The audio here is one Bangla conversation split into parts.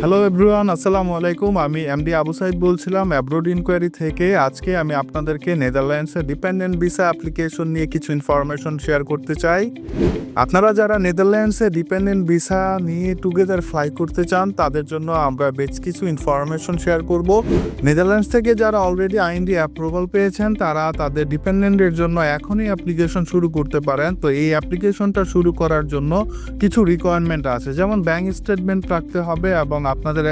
হ্যালো এভরিওয়ান আসসালামু আলাইকুম আমি এমডি আবু সাইদ বলছিলাম। অ্যাব্রোড ইনকোয়ারি থেকে আজকে আমি আপনাদেরকে নেদারল্যান্ডসের ডিপেন্ডেন্ট ভিসা অ্যাপ্লিকেশন নিয়ে কিছু ইনফরমেশন শেয়ার করতে চাই। আপনারা যারা নেদারল্যান্ডসে ডিপেন্ডেন্ট ভিসা নিয়ে টুগেদার ফ্লাই করতে চান, তাদের জন্য আমরা বেশ কিছু ইনফরমেশন শেয়ার করব। নেদারল্যান্ডস থেকে যারা অলরেডি আইনডি অ্যাপ্রুভাল পেয়েছেন, তারা তাদের ডিপেন্ডেন্টের জন্য এখনই অ্যাপ্লিকেশন শুরু করতে পারেন। তো এই অ্যাপ্লিকেশনটা শুরু করার জন্য কিছু রিকোয়ারমেন্ট আছে। যেমন ব্যাংক স্টেটমেন্ট রাখতে হবে এবং আপনাদের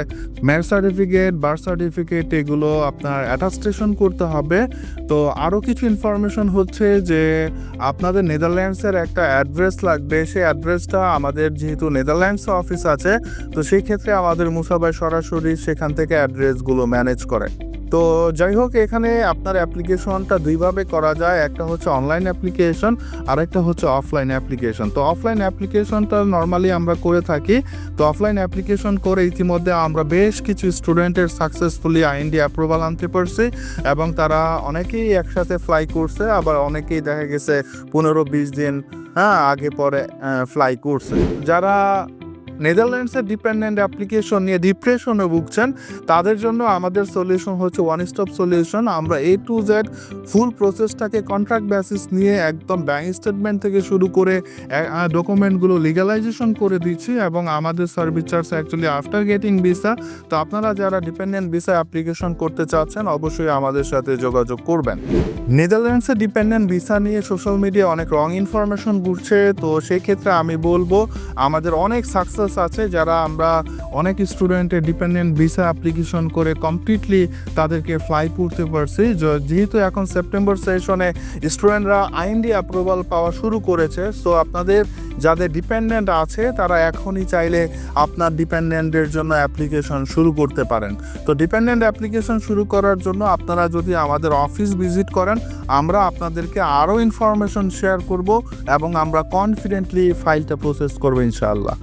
ম্যারেজ সার্টিফিকেট বার্থ সার্টিফিকেট এগুলো আপনার অ্যাটাস্টেশন করতে হবে। তো আরও কিছু ইনফরমেশন হচ্ছে যে আপনাদের নেদারল্যান্ডসের একটা অ্যাড্রেস লাগবে। সেই অ্যাড্রেসটা আমাদের যেহেতু নেদারল্যান্ডস অফিস আছে, তো সেই ক্ষেত্রে আমাদের মুসাবাই সরাসরি সেখান থেকে অ্যাড্রেসগুলো ম্যানেজ করে। তো যাই হোক এখানে আপনার অ্যাপ্লিকেশনটা দুইভাবে করা যায়। একটা হচ্ছে অনলাইন অ্যাপ্লিকেশন আর একটা হচ্ছে অফলাইন অ্যাপ্লিকেশন। তো অফলাইন অ্যাপ্লিকেশনটা নর্মালি আমরা করে থাকি। তো অফলাইন অ্যাপ্লিকেশন করে ইতিমধ্যে আমরা বেশ কিছু স্টুডেন্টের সাকসেসফুলি আইএনডি অ্যাপ্রুভাল আনতে পারছি এবং তারা অনেকেই একসাথে ফ্লাই করছে, আবার অনেকেই দেখা গেছে পনেরো বিশ দিন হ্যাঁ আগে পরে ফ্লাই করছে। যারা নেদারল্যান্ডসের ডিপেন্ডেন্ট অ্যাপ্লিকেশন নিয়ে ডিপ্রেশনে ভুগছেন, তাদের জন্য আমাদের সলিউশন হচ্ছে ওয়ান স্টপ সলিউশন আমরা এ টু জেড ফুল প্রসেসটাকে কন্ট্রাক্ট বেসিস নিয়ে একদম ব্যাংক স্টেটমেন্ট থেকে শুরু করে ডকুমেন্টগুলো লিগালাইজেশন করে দিচ্ছি এবং আমাদের service charge actually after getting visa তো আপনারা যারা ডিপেন্ডেন্ট ভিসা অ্যাপ্লিকেশন করতে চাচ্ছেন, অবশ্যই আমাদের সাথে যোগাযোগ করবেন। নেদারল্যান্ডসে ডিপেন্ডেন্ট ভিসা নিয়ে সোশ্যাল মিডিয়া অনেক রং ইনফরমেশন ঘুরছে, তো সেই ক্ষেত্রে আমি বলব, আমাদের অনেক সাকসেস আছে যারা আমরা অনেক স্টুডেন্টের ডিপেন্ডেন্ট ভিসা অ্যাপ্লিকেশন করে কমপ্লিটলি তাদেরকে ফ্লাই করতে পারছি। যেহেতু এখন সেপ্টেম্বর সেশনে স্টুডেন্টরা আইনডি অ্যাপ্রুভাল পাওয়া শুরু করেছে সো আপনাদের যাদের ডিপেন্ডেন্ট আছে তারা এখনই চাইলে আপনার ডিপেন্ডেন্টের জন্য অ্যাপ্লিকেশন শুরু করতে পারেন। তো ডিপেন্ডেন্ট অ্যাপ্লিকেশন শুরু করার জন্য আপনারা যদি আমাদের অফিস ভিজিট করেন, আমরা আপনাদেরকে আরও ইনফরমেশন শেয়ার করব এবং আমরা কনফিডেন্টলি ফাইলটা প্রসেস করব ইনশাআল্লাহ।